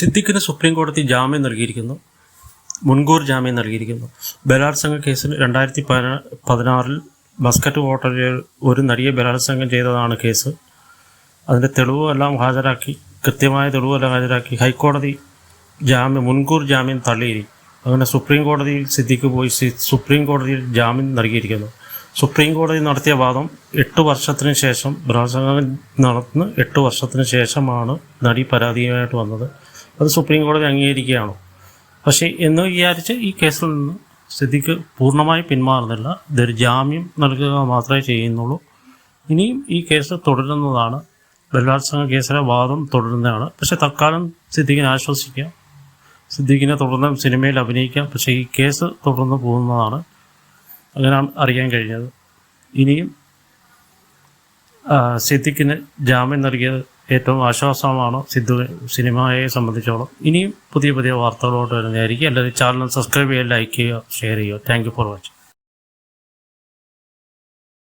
സിദ്ദിഖിന് supreme കോടതി ജാമ്യം നൽകിയിരിക്കുന്നു. മുൻകൂർ ജാമ്യം നൽകിയിരിക്കുന്നു. ബലാത്സംഗ കേസിൽ രണ്ടായിരത്തി പതിനാ- പതിനാറിൽ മസ്കറ്റ് ഹോട്ടലിൽ ഒരു നടിയെ ബലാത്സംഗം ചെയ്തതാണ് കേസ്. അതിന്റെ തെളിവെല്ലാം ഹാജരാക്കി കൃത്യമായ തെളിവെല്ലാം ഹാജരാക്കി ഹൈക്കോടതി ജാമ്യം മുൻകൂർ ജാമ്യം തള്ളിയിരിക്കും അങ്ങനെ സുപ്രീം കോടതിയിൽ സിദ്ദിഖ് പോയി സുപ്രീം കോടതിയിൽ ജാമ്യം നൽകിയിരിക്കുന്നു. സുപ്രീം കോടതി നടത്തിയ വാദം എട്ട് വർഷത്തിന് ശേഷം ബലാത്സംഗം നടന്ന് എട്ട് വർഷത്തിന് ശേഷമാണ് നടി പരാതിയായിട്ട് വന്നത്. അത് സുപ്രീം കോടതി അംഗീകരിക്കുകയാണ്? പക്ഷേ എന്ന് വിചാരിച്ച് ഈ കേസിൽ നിന്ന് സ്ഥിതിക്ക് പൂർണമായി പിന്മാറുന്നില്ല. ഇതൊരു ജാമ്യം നൽകുക മാത്രമേ ചെയ്യുന്നുള്ളൂ. ഇനിയും ഈ കേസ് തുടരുന്നതാണ്. ബലാത്സംഗ കേസിലെ വാദം തുടരുന്നതാണ്. പക്ഷെ തൽക്കാലം സിദ്ദിഖിനെ ആശ്വസിക്കാം. സിദ്ദിഖിനെ തുടർന്ന് സിനിമയിൽ അഭിനയിക്കാം. പക്ഷേ ഈ കേസ് തുടർന്ന് പോകുന്നതാണ് അങ്ങനെയാണ് അറിയാൻ കഴിഞ്ഞത്. ഇനിയും സിദ്ദിഖിന് ജാമ്യം നൽകിയത് ഏറ്റവും ആശ്വാസമാണ് സിദ്ധു സിനിമയെ സംബന്ധിച്ചോളം. ഇനിയും പുതിയ പുതിയ വാർത്തകളോട് വരുന്നതായിരിക്കും. എല്ലാവരും ചാനൽ സബ്സ്ക്രൈബ് ചെയ്യുക ലൈക്ക് ചെയ്യുക ഷെയർ ചെയ്യുക. Thank for watching